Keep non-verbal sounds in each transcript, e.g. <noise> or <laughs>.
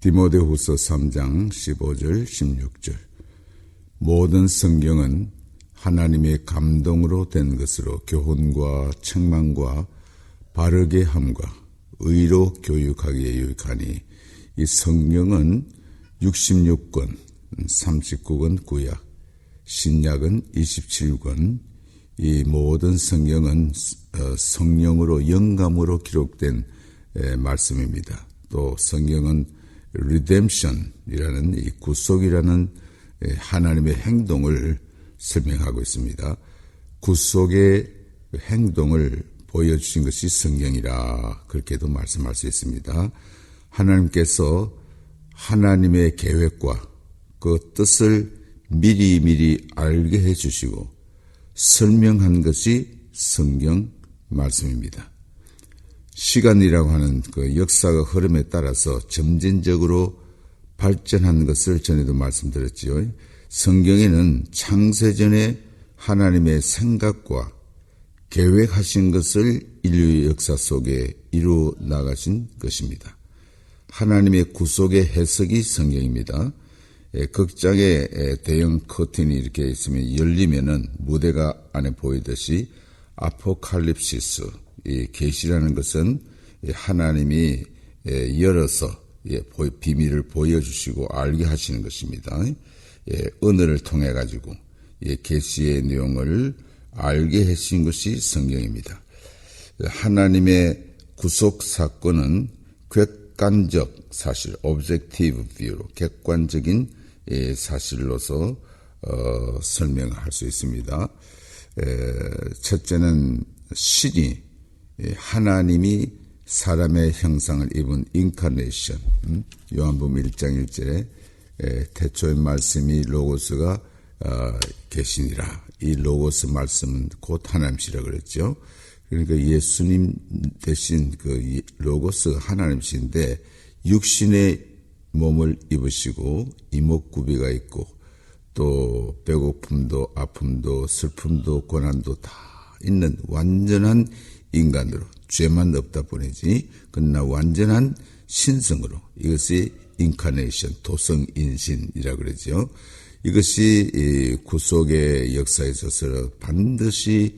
디모데후서 3장 15절 16절 모든 성경은 하나님의 감동으로 된 것으로 교훈과 책망과 바르게 함과 의로 교육하기에 유익하니 이 성경은 66권 39권 구약 신약은 27권 이 모든 성경은 어, 성령으로 영감으로 기록된 말씀입니다. 또 성경은 리뎀션이라는 이 구속이라는 하나님의 행동을 설명하고 있습니다. 구속의 행동을 보여주신 것이 성경이라 그렇게도 말씀할 수 있습니다. 하나님께서 하나님의 계획과 그 뜻을 미리 미리 알게 해주시고 설명한 것이 성경 말씀입니다. 시간이라고 하는 그 역사가 흐름에 따라서 점진적으로 발전한 것을 전에도 말씀드렸지요. 성경에는 창세전에 하나님의 생각과 계획하신 것을 인류의 역사 속에 이루어 나가신 것입니다. 하나님의 구속의 해석이 성경입니다. 예, 극장에 대형 커튼이 이렇게 있으면 열리면은 무대가 안에 보이듯이 아포칼립시스 이 계시라는 것은 하나님이 열어서 비밀을 보여주시고 알게 하시는 것입니다. 은혜를 통해 가지고 계시의 내용을 알게 하신 것이 성경입니다. 하나님의 구속 사건은 객관적 사실, objective view로 객관적인 사실로서 어, 설명할 수 있습니다. 첫째는 신이 하나님이 사람의 형상을 입은 인카네이션 음? 요한복음 1장 1절에 태초의 말씀이 로고스가 어, 계시니라 이 로고스 말씀은 곧 하나님시라 그랬죠. 그러니까 예수님 대신 그 로고스가 하나님이신데 육신의 몸을 입으시고 이목구비가 있고 또 배고픔도 아픔도 슬픔도 고난도 다 있는 완전한 인간으로 죄만 없다 뿐이지 그러나 완전한 신성으로 이것이 인카네이션 도성 인신이라 그러죠. 이것이 구속의 역사에 있어서 반드시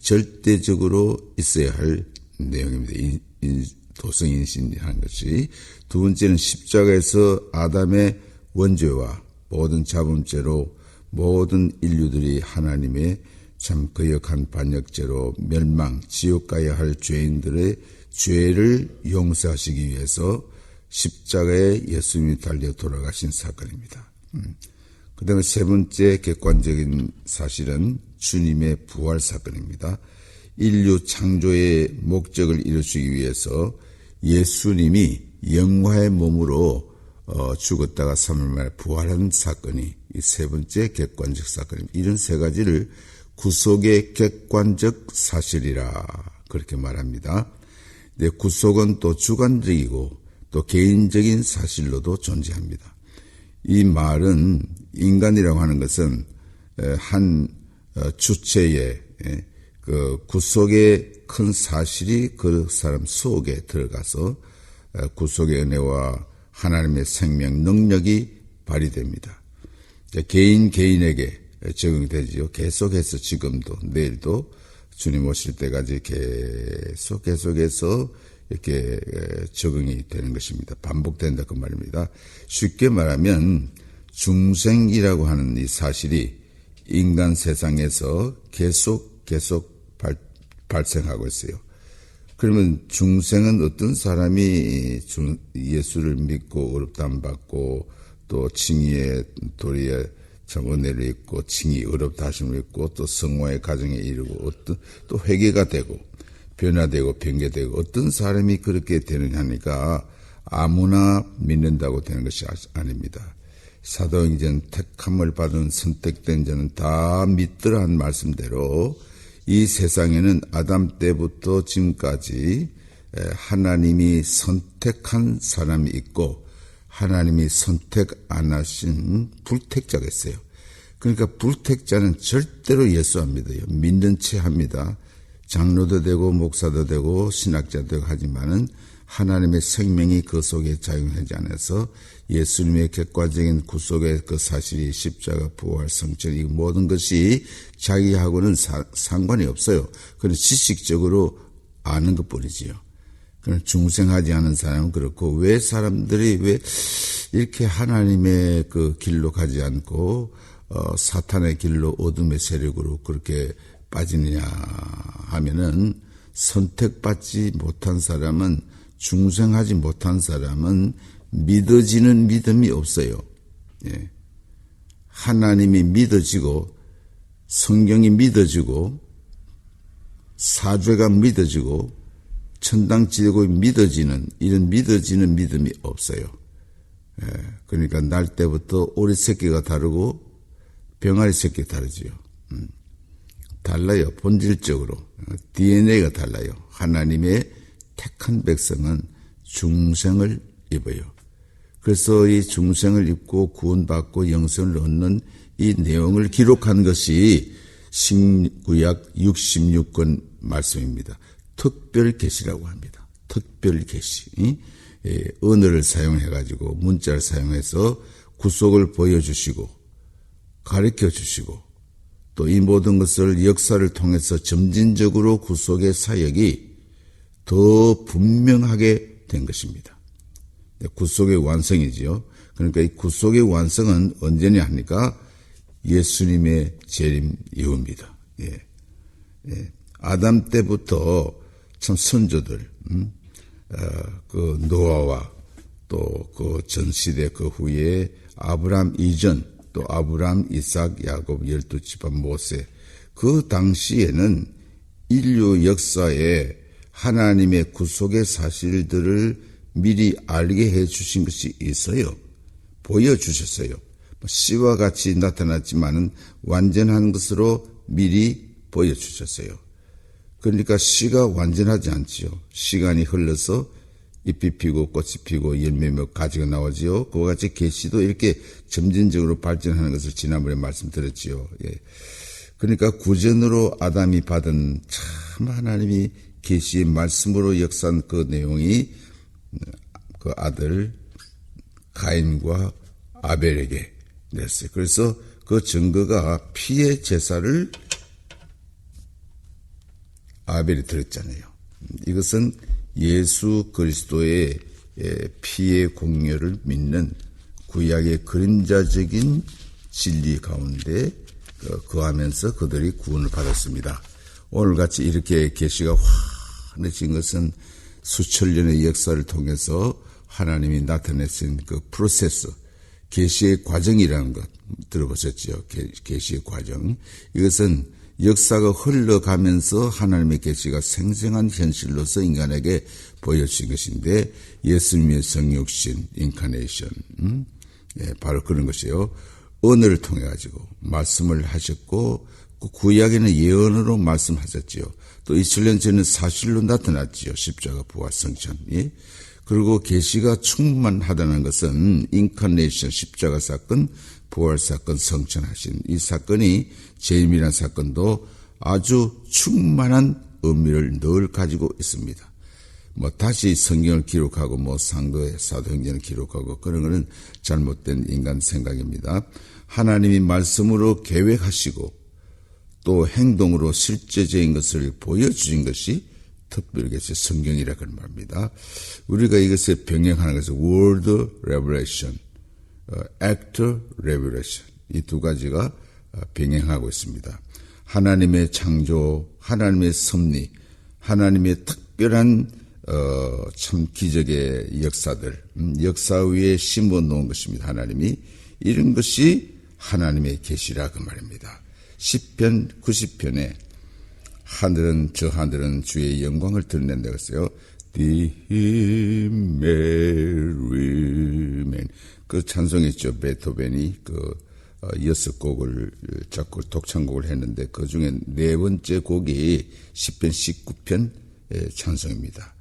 절대적으로 있어야 할 내용입니다. 도성 인신이라는 것이 두 번째는 십자가에서 아담의 원죄와 모든 자범죄로 모든 인류들이 하나님의 참 거역한 반역죄로 멸망, 지옥 가야 할 죄인들의 죄를 용서하시기 위해서 십자가에 예수님이 달려 돌아가신 사건입니다. 음. 그 다음에 세 번째 객관적인 사실은 주님의 부활 사건입니다. 인류 창조의 목적을 이루시기 위해서 예수님이 영화의 몸으로 어, 죽었다가 3일 만에 부활한 사건이 이 세 번째 객관적 사건입니다. 이런 세 가지를 구속의 객관적 사실이라 그렇게 말합니다. 네, 구속은 또 주관적이고 또 개인적인 사실로도 존재합니다. 이 말은 인간이라고 하는 것은 한 어, 주체의 그 구속의 큰 사실이 그 사람 속에 들어가서 구속의 은혜와 하나님의 생명 능력이 발휘됩니다. 개인 개인에게 적용이 되지요. 계속해서 지금도 내일도 주님 오실 때까지 계속 계속해서 이렇게 적응이 되는 것입니다. 반복된다 그 말입니다. 쉽게 말하면 중생이라고 하는 이 사실이 인간 세상에서 계속 계속 발, 발생하고 있어요. 그러면 중생은 어떤 사람이 예수를 믿고 어렵담 받고 또 칭의의 도리에 참 은혜를 입고 칭의 어렵다 하심을 입고 또 성화의 가정에 이르고 어떤 또 회개가 되고 변화되고 변개되고 어떤 사람이 그렇게 되느냐니까 아무나 믿는다고 되는 것이 아닙니다. 사도행전 택함을 받은 선택된 자는 다 믿더라 한 말씀대로 이 세상에는 아담 때부터 지금까지 하나님이 선택한 사람이 있고 하나님이 선택 안 하신 불택자가 있어요. 그러니까 불택자는 절대로 예수 안 믿어요. 믿는 채 합니다. 장로도 되고 목사도 되고 신학자도 되고 하지만은 하나님의 생명이 그 속에 작용하지 않아서 예수님의 객관적인 구속의 그 사실이 십자가 부활 성전 이 모든 것이 자기하고는 사- 상관이 없어요. 그런 지식적으로 아는 것뿐이지요. 중생하지 않은 사람은 그렇고 왜 사람들이 왜 이렇게 하나님의 그 길로 가지 않고 어, 사탄의 길로 어둠의 세력으로 그렇게 빠지느냐 하면은 선택받지 못한 사람은 중생하지 못한 사람은 믿어지는 믿음이 없어요. 예. 하나님이 믿어지고 성경이 믿어지고 사죄가 믿어지고 천당 지고 믿어지는 이런 믿어지는 믿음이 없어요. 예, 그러니까 날 때부터 오리 새끼가 다르고 병아리 새끼 다르지요. 음, 달라요. 본질적으로 DNA가 달라요. 하나님의 택한 백성은 중생을 입어요. 그래서 이 중생을 입고 구원받고 영생을 얻는 이 내용을 기록한 것이 신구약 66권 말씀입니다. 특별 계시라고 합니다. 특별 계시. 예, 언어를 사용해 가지고 문자를 사용해서 구속을 보여주시고 가르쳐 주시고 또 이 모든 것을 역사를 통해서 점진적으로 구속의 사역이 더 분명하게 된 것입니다. 구속의 완성이지요. 그러니까 이 구속의 완성은 언제냐 하니까 예수님의 재림 이후입니다. 예. 예. 아담 때부터 참 선조들, 음? 어, 그 노아와 또 그 전 시대 그 후에 아브람 이전 또 아브람 이삭 야곱 열두 집안 모세 그 당시에는 인류 역사에 하나님의 구속의 사실들을 미리 알게 해 주신 것이 있어요. 보여 주셨어요. 뭐 씨와 같이 나타났지만은 완전한 것으로 미리 보여 주셨어요. 그러니까 씨가 완전하지 않지요. 시간이 흘러서 잎이 피고 꽃이 피고 열매 몇 가지가 나오지요. 그와 같이 계시도 이렇게 점진적으로 발전하는 것을 지난번에 말씀드렸지요. 예. 그러니까 구전으로 아담이 받은 참 하나님이 계시의 말씀으로 역사한 그 내용이 그 아들 가인과 아벨에게 냈어요. 그래서 그 증거가 피의 제사를 아벨이 드렸잖아요. 이것은 예수 그리스도의 예, 피의 공여를 믿는 구약의 그림자적인 진리 가운데 그, 거하면서 그들이 구원을 받았습니다. 오늘같이 이렇게 계시가 환해진 것은 수천 년의 역사를 통해서 하나님이 나타내신 그 프로세스, 계시의 과정이라는 것 들어보셨죠? 계시의 과정. 이것은 역사가 흘러가면서 하나님의 계시가 생생한 현실로서 인간에게 보여진 것인데 예수님의 성육신, 인카네이션, 음? 예, 바로 그런 것이요. 언어를 통해 가지고 말씀을 하셨고 그 구약에는 예언으로 말씀하셨지요. 또 2000년 전에 사실로 나타났지요. 십자가 부활 성천. 예? 그리고 계시가 충만하다는 것은 인카네이션 십자가 사건, 부활 사건 성천하신 이 사건이 재임이라는 사건도 아주 충만한 의미를 늘 가지고 있습니다. 뭐 다시 성경을 기록하고 뭐 상도의 사도행전을 기록하고 그런 것은 잘못된 인간 생각입니다. 하나님이 말씀으로 계획하시고 또 행동으로 실제적인 것을 보여주신 것이 특별히 성경이라 그런 말입니다. 우리가 이것에 병행하는 것은 word revelation, act revelation 이 두 가지가 병행하고 있습니다. 하나님의 창조, 하나님의 섭리, 하나님의 특별한 어, 참 기적의 역사들, 음, 역사 위에 심어 놓은 것입니다. 하나님이 이런 것이 하나님의 계시라 그 말입니다. 10편 90편에 하늘은 저 하늘은 주의 영광을 드러낸다 그랬어요. The Merryman 그 찬송했죠. 베토벤이 그 어, 여섯 곡을 작곡 독창곡을 했는데 그 중에 네 번째 곡이 10편 19편 찬송입니다.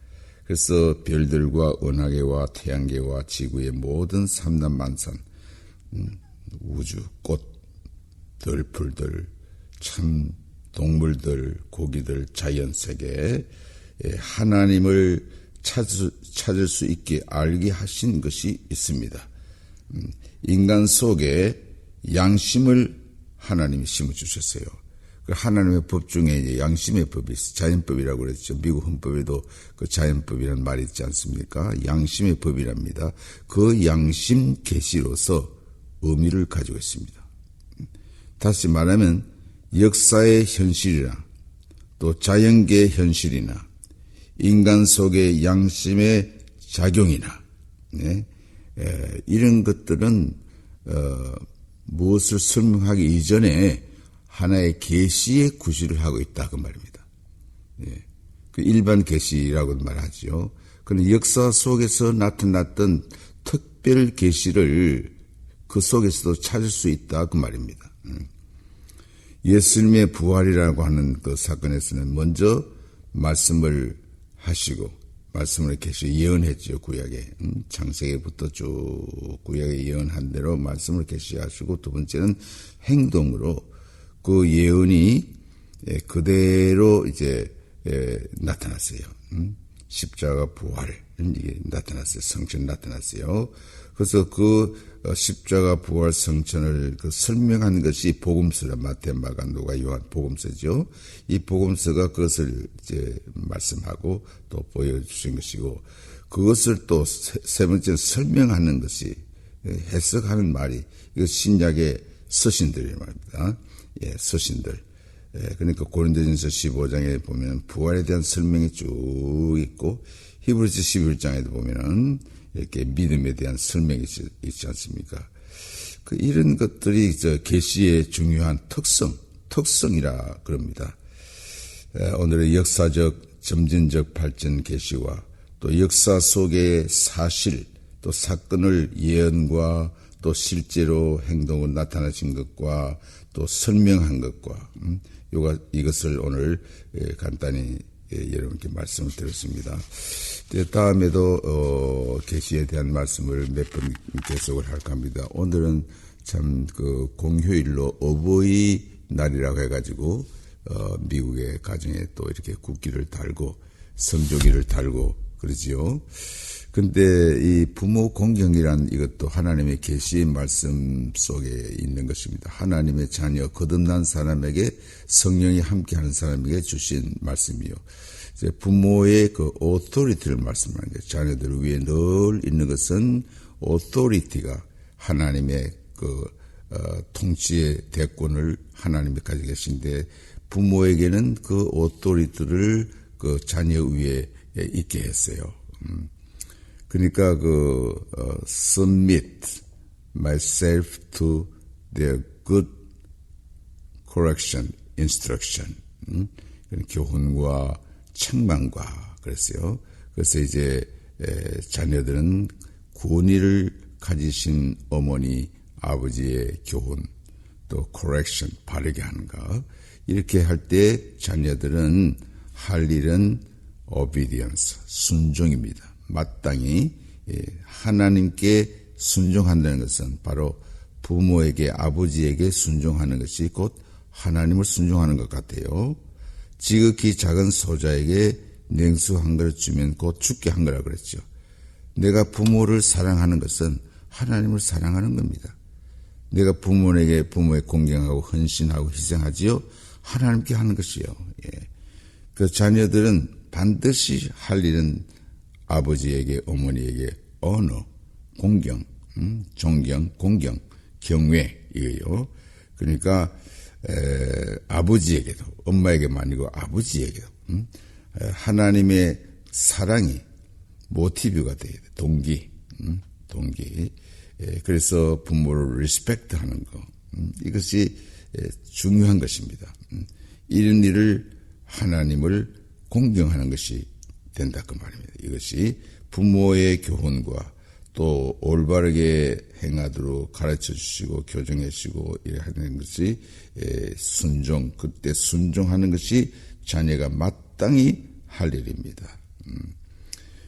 그래서 별들과 은하계와 태양계와 지구의 모든 삼남만산 음, 우주 꽃 들 풀들 참 동물들 고기들 자연 세계 하나님을 찾을, 찾을 수 있게 알게 하신 것이 있습니다. 음, 인간 속에 양심을 하나님이 심어주셨어요. 그 하나님의 법 중에 양심의 법이 있어요. 자연법이라고 그랬죠. 미국 헌법에도 그 자연법이라는 말이 있지 않습니까? 양심의 법이랍니다. 그 양심 계시로서 의미를 가지고 있습니다. 다시 말하면 역사의 현실이나 또 자연계의 현실이나 인간 속의 양심의 작용이나 네? 에, 이런 것들은 어, 무엇을 설명하기 이전에 하나의 계시의 구실을 하고 있다 그 말입니다. 예. 그 일반 계시라고 말하죠. 그는 역사 속에서 나타났던 특별 계시를 그 속에서도 찾을 수 있다 그 말입니다. 음. 예수님의 부활이라고 하는 그 사건에서는 먼저 말씀을 하시고 말씀을 계시 예언했죠 구약에 음, 창세기부터 쭉 구약에 예언한 대로 말씀을 계시하시고 두 번째는 행동으로 그 예언이 예, 그대로 이제 예, 나타났어요. 음, 십자가 부활 이게 나타났어요. 성천 나타났어요. 그래서 그 어, 십자가 부활 성천을 그 설명한 것이 복음서라 마태, 마가, 누가, 요한 복음서죠. 이 복음서가 그것을 이제 말씀하고 또 보여주신 것이고 그것을 또 세 번째 설명하는 것이 예, 해석하는 말이 이거 신약의 서신들이 말입니다. 예, 서신들. 예, 그러니까 고린도전서 15장에 보면 부활에 대한 설명이 쭉 있고 히브리서 11장에도 보면은 이렇게 믿음에 대한 설명이 있지 않습니까? 그 이런 것들이 저 계시의 중요한 특성, 특성이라 그럽니다. 오늘의 역사적 점진적 발전 계시와 또 역사 속의 사실 또 사건을 예언과 또 실제로 행동으로 나타나신 것과 또 설명한 것과 음, 요가 이것을 오늘 간단히 여러분께 말씀을 드렸습니다. 다음에도 어, 계시에 대한 말씀을 몇 번 계속을 할까 합니다. 오늘은 참 그 공휴일로 어버이 날이라고 해가지고 어, 미국의 가정에 또 이렇게 국기를 달고 성조기를 달고 그러지요. 근데 이 부모 공경이란 이것도 하나님의 계시의 말씀 속에 있는 것입니다. 하나님의 자녀 거듭난 사람에게 성령이 함께하는 사람에게 주신 말씀이요. 이제 부모의 그 오토리티를 말씀하는 거예요. 자녀들 위에 늘 있는 것은 오토리티가 하나님의 그 어, 통치의 대권을 하나님이 가지고 계신데 부모에게는 그 오토리티를 그 자녀 위에 있게 했어요. 음. 그러니까 그 어, submit myself to their good correction, instruction. 음? 교훈과 책망과 그랬어요. 그래서 이제 에, 자녀들은 군의를 가지신 어머니 아버지의 교훈 또 correction 바르게 하는 가 이렇게 할 때 자녀들은 할 일은 obedience 순종입니다. 마땅히 예, 하나님께 순종한다는 것은 바로 부모에게 아버지에게 순종하는 것이 곧 하나님을 순종하는 것 같아요. 지극히 작은 소자에게 냉수 한 그릇 주면 곧 죽게 한 거라 그랬죠. 내가 부모를 사랑하는 것은 하나님을 사랑하는 겁니다. 내가 부모에게 부모에 공경하고 헌신하고 희생하지요. 하나님께 하는 것이요. 예. 그 자녀들은 반드시 할 일은 아버지에게 어머니에게 언어, 공경, 음, 존경, 공경, 경외 이거요. 그러니까 에, 아버지에게도 엄마에게만 아니고 아버지에게도 음, 에, 하나님의 사랑이 모티브가 돼야 돼. 동기, 음, 동기. 에, 그래서 부모를 리스펙트하는 거 음, 이것이 에, 중요한 것입니다. 음, 이런 일을 하나님을 공경하는 것이 된다 그 말입니다. 이것이 부모의 교훈과 또 올바르게 행하도록 가르쳐 주시고 교정해 주시고 하는 것이 순종 그때 순종하는 것이 자녀가 마땅히 할 일입니다. 음.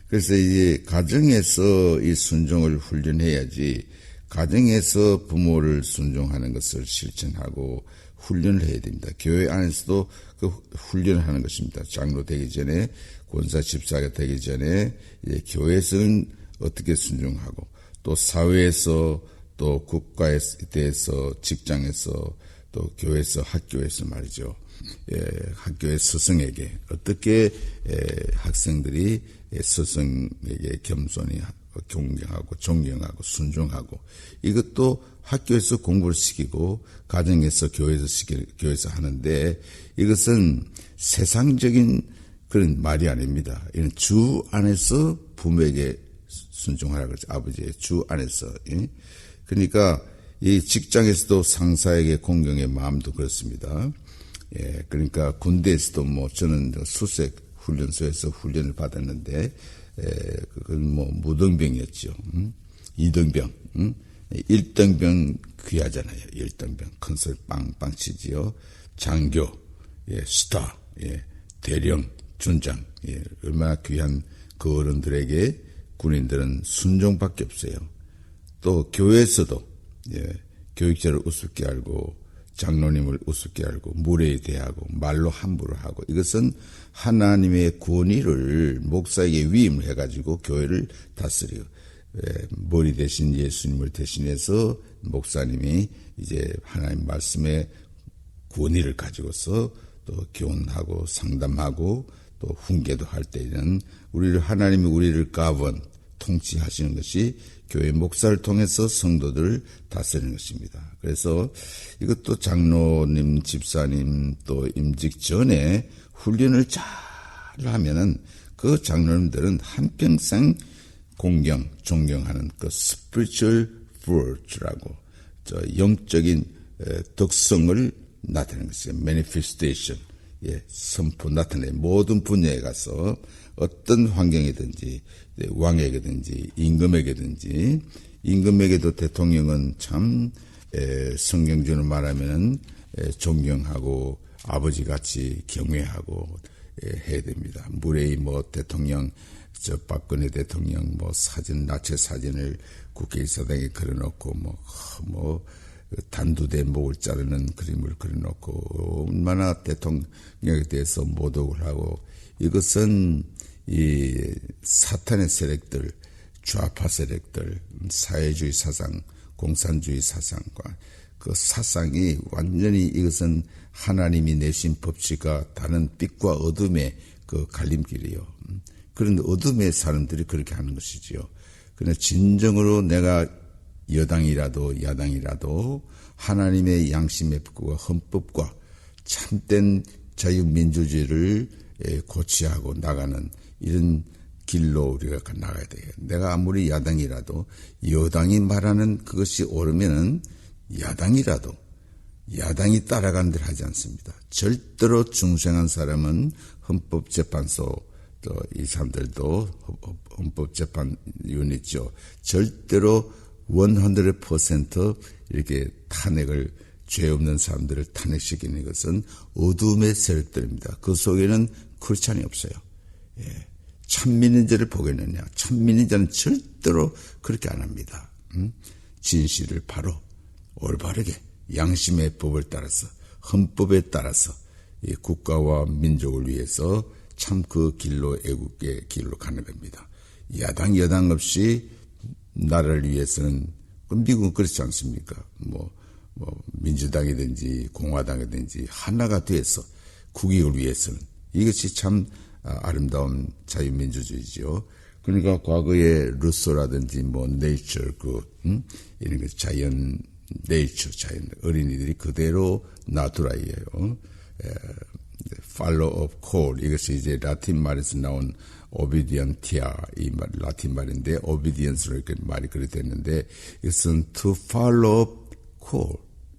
그래서 이제 가정에서 이 순종을 훈련해야지 가정에서 부모를 순종하는 것을 실천하고 훈련을 해야 됩니다. 교회 안에서도 그 훈련을 하는 것입니다. 장로 되기 전에 권사 집사가 되기 전에 교회에서는 어떻게 순종하고 또 사회에서 또 국가에 대해서 직장에서 또 교회에서 학교에서 말이죠. 예, 학교의 스승에게 어떻게 예, 학생들이 예, 스승에게 겸손히 존경하고 존경하고 순종하고 이것도 학교에서 공부를 시키고 가정에서 교회에서 시키 교회에서 하는데 이것은 세상적인 그런 말이 아닙니다. 이는 주 안에서 부모에게 순종하라 그러죠. 아버지의 주 안에서. 예? 그러니까 이 직장에서도 상사에게 공경의 마음도 그렇습니다. 예, 그러니까 군대에서도 뭐 저는 수색 훈련소에서 훈련을 받았는데 에, 그건 뭐 무등병이었죠. 음? 이등병, 음? 1등병 귀하잖아요. 1등병 큰소리 빵빵 치지요. 장교, 예, 스타, 예, 대령, 준장, 예, 얼마나 귀한 그 어른들에게 군인들은 순종밖에 없어요. 또 교회에서도 예, 교육자를 우습게 알고 장로님을 우습게 알고 무례히 대하고 말로 함부로 하고 이것은 하나님의 권위를 목사에게 위임을 해가지고 교회를 다스려 예, 머리 대신 예수님을 대신해서 목사님이 이제 하나님 말씀의 권위를 가지고서 또 교훈하고 상담하고 또 훈계도 할 때에는 우리를 하나님이 우리를 가번 통치하시는 것이 교회 목사를 통해서 성도들을 다스리는 것입니다. 그래서 이것도 장로님, 집사님 또 임직 전에 훈련을 잘 하면은 그 장로님들은 한평생 공경, 존경하는 그 spiritual virtue라고 저 영적인 덕성을 나타내는 것이에요. manifestation. 예, 선포 나타내 모든 분야에 가서 어떤 환경이든지 왕에게든지 임금에게든지 임금에게도 대통령은 참 에, 성경준을 말하면 존경하고 아버지 같이 경외하고 에, 해야 됩니다. 무례히 뭐 대통령 저 박근혜 대통령 뭐 사진 나체 사진을 국회의사당에 그려놓고 뭐뭐 뭐 단두대 목을 자르는 그림을 그려놓고 얼마나 대통령에 대해서 모독을 하고 이것은 이 사탄의 세력들, 좌파 세력들, 사회주의 사상, 공산주의 사상과 그 사상이 완전히 이것은 하나님이 내신 법칙과 다른 빛과 어둠의 그 갈림길이요. 그런 어둠의 사람들이 그렇게 하는 것이지요. 그러나 진정으로 내가 여당이라도 야당이라도 하나님의 양심의 법과 헌법과 참된 자유민주주의를 고취하고 나가는 이런 길로 우리가 나가야 돼요. 내가 아무리 야당이라도 여당이 말하는 그것이 옳으면은 야당이라도 야당이 대로 하지 않습니다. 절대로 중생한 사람은 헌법재판소 또 이 사람들도 헌법재판위원 있죠. 절대로 100% 이렇게 탄핵을 죄 없는 사람들을 탄핵시키는 것은 어둠의 세력들입니다. 그 속에는 크리스찬이 없어요. 예. 참민인자를 보겠느냐. 참민인자는 절대로 그렇게 안 합니다. 음? 진실을 바로 올바르게 양심의 법을 따라서 헌법에 따라서 국가와 민족을 위해서 참 그 길로 애국의 길로 가는 겁니다. 야당 여당 없이 나라를 위해서는 미국은 그렇지 않습니까? 뭐, 뭐 민주당이든지 공화당이든지 하나가 돼서 국익을 위해서는 이것이 참 아, 아름다운 자유민주주의죠. 그러니까 과거에 루소라든지 뭐 네이처 그 음? 이런 그 자연 네이처 자연 어린이들이 그대로 나두라이에요. 팔로 업콜 이것이 이제 라틴 말에서 나온 오비디언티아 이 말, 라틴 말인데 오비디언스로 이렇게 말이 그렇게 됐는데 이것은 to follow call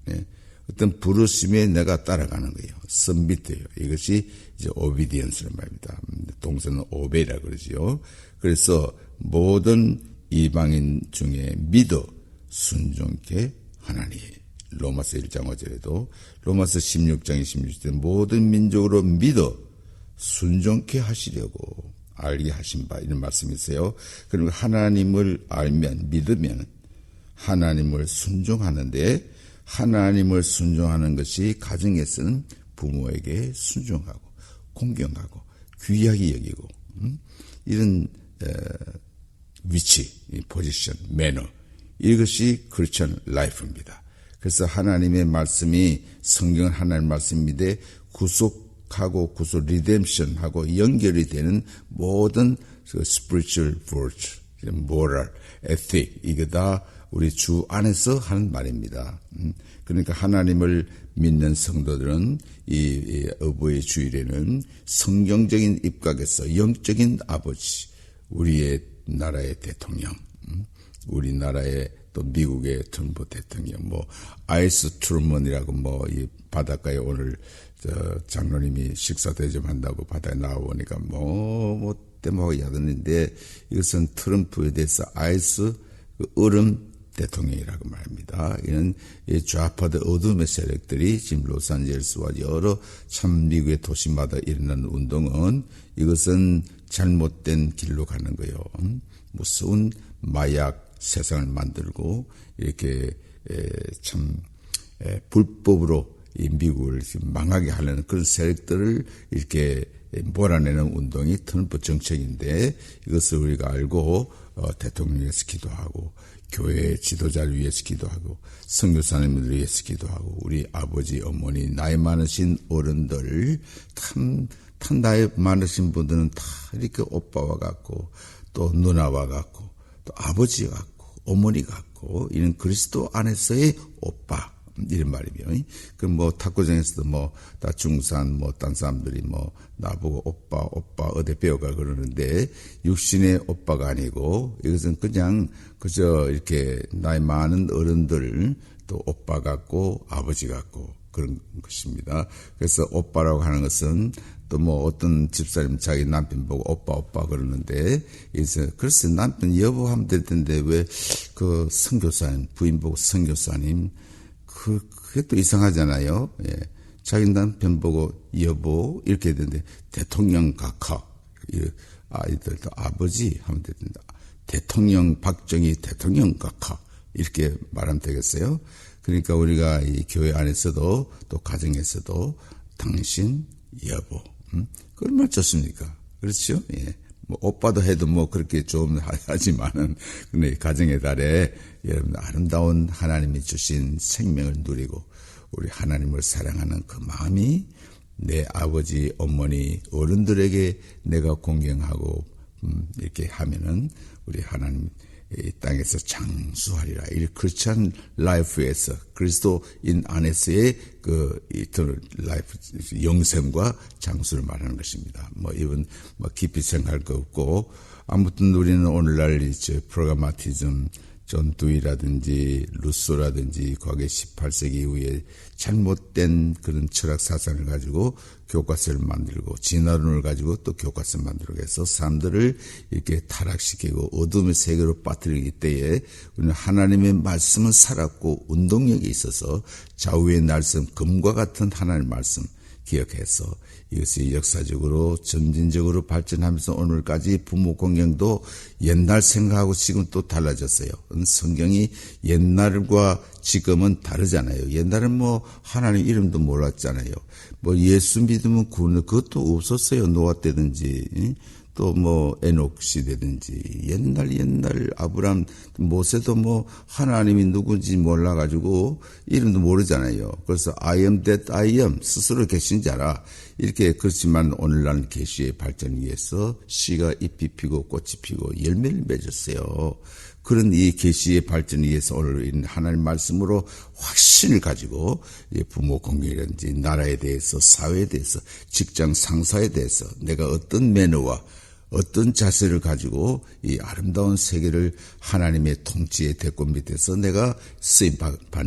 네. 어떤 부르심에 내가 따라가는 거예요. 선비트예요. 이것이 이제 오비디언스란 말입니다. 동사는 오베라 그러지요. 그래서 모든 이방인 중에 믿어 순종케 하나님. 로마서 1장 5절에도 로마서 16장 26절 모든 민족으로 믿어 순종케 하시려고 알게 하신 바 이런 말씀이세요. 그리고 하나님을 알면 믿으면 하나님을 순종하는데 하나님을 순종하는 것이 가정에서는 부모에게 순종하고 공경하고 귀하게 여기고 음? 이런 에, 위치, 이 포지션, 매너 이것이 크리스천 라이프입니다. 그래서 하나님의 말씀이 성경은 하나님 말씀인데 구속 하고 구속 리뎀션하고 연결이 되는 모든 그 spiritual virtue, moral, ethic 이게 다 우리 주 안에서 하는 말입니다. 음, 그러니까 하나님을 믿는 성도들은 이, 이 어부의 주일에는 성경적인 입각에서 영적인 아버지, 우리의 나라의 대통령, 음, 우리나라의 또 미국의 트럼프 대통령, 뭐 아이스 트루먼이라고 뭐 이 바닷가에 오늘 저 장로님이 식사 대접한다고 바다에 나오니까 뭐뭐 때문에 야드는데 이것은 트럼프에 대해서 아이스 그 얼음 대통령이라고 말합니다. 이는 이 좌파들 어둠의 세력들이 지금 로산젤스와 여러 참 미국의 도시마다 일어나는 운동은 이것은 잘못된 길로 가는 거예요. 음? 무서운 마약 세상을 만들고 이렇게 에, 참 에, 불법으로 이 미국을 망하게 하려는 그런 세력들을 이렇게 몰아내는 운동이 트럼프 정책인데 이것을 우리가 알고 어, 대통령에서 기도하고 교회 지도자를 위해서 기도하고 선교사님을 위해서 기도하고 우리 아버지 어머니 나이 많으신 어른들 참, 참 나이 많으신 분들은 다 이렇게 오빠와 같고 또 누나와 같고 또 아버지 같고 어머니 같고 이런 그리스도 안에서의 오빠 이런 말이며 그럼 뭐 탁구장에서도 뭐 다 중산 뭐 딴 사람들이 뭐 나보고 오빠 오빠 어디 배워가 그러는데 육신의 오빠가 아니고 이것은 그냥 그저 이렇게 나이 많은 어른들 또 오빠 같고 아버지 같고 그런 것입니다. 그래서 오빠라고 하는 것은 또 뭐 어떤 집사님 자기 남편 보고 오빠 오빠 그러는데 그래서 글쎄 남편 여보 하면 될 텐데 왜 그 선교사님 부인 보고 선교사님 그 그게 또 이상하잖아요. 예. 자기 남편 보고 여보 이렇게 되는데 대통령 각하 아이들도 아버지 하면 된다. 대통령 박정희 대통령 각하 이렇게 말하면 되겠어요. 그러니까 우리가 이 교회 안에서도 또 가정에서도 당신 여보 음? 그 얼마나 좋습니까? 그렇죠? 예. 뭐 오빠도 해도 뭐 그렇게 좀 <laughs> 하지만은 근데 가정의 달에 여러분 아름다운 하나님이 주신 생명을 누리고 우리 하나님을 사랑하는 그 마음이 내 아버지 어머니 어른들에게 내가 공경하고 음, 이렇게 하면은 우리 하나님 이 땅에서 장수하리라. 이 크리스천 라이프에서 그리스도인 안에서의 그 이터널 라이프 영생과 장수를 말하는 것입니다. 뭐 이건 뭐 깊이 생각할 거 없고 아무튼 우리는 오늘날 이제 프로그마티즘 전두이라든지 루소라든지 과거 18세기 이후에 잘못된 그런 철학 사상을 가지고 교과서를 만들고 진화론을 가지고 또 교과서를 만들고 해서 사람들을 이렇게 타락시키고 어둠의 세계로 빠뜨리기 때에 우리는 하나님의 말씀은 살았고 운동력이 있어서 좌우의 날선 금과 같은 하나님의 말씀 기억해서 이것이 역사적으로 점진적으로 발전하면서 오늘까지 부모 공경도 옛날 생각하고 지금 또 달라졌어요. 성경이 옛날과 지금은 다르잖아요. 옛날엔 뭐 하나님 이름도 몰랐잖아요. 뭐 예수 믿으면 구원 그것도 없었어요. 노아 때든지 또 뭐 에녹 시대든지 옛날 옛날 아브람 모세도 뭐 하나님이 누군지 몰라 가지고 이름도 모르잖아요. 그래서 I am that I am 스스로 계신 자라 이렇게 그렇지만 오늘날 계시의 발전 위해서 씨가 잎이 피고 꽃이 피고 열매를 맺었어요. 그런 이 계시의 발전 위해서 오늘 하나님 말씀으로 확신을 가지고 부모 공경이라든지 나라에 대해서 사회에 대해서 직장 상사에 대해서 내가 어떤 매너와 어떤 자세를 가지고 이 아름다운 세계를 하나님의 통치의 대권 밑에서 내가 쓰임 받는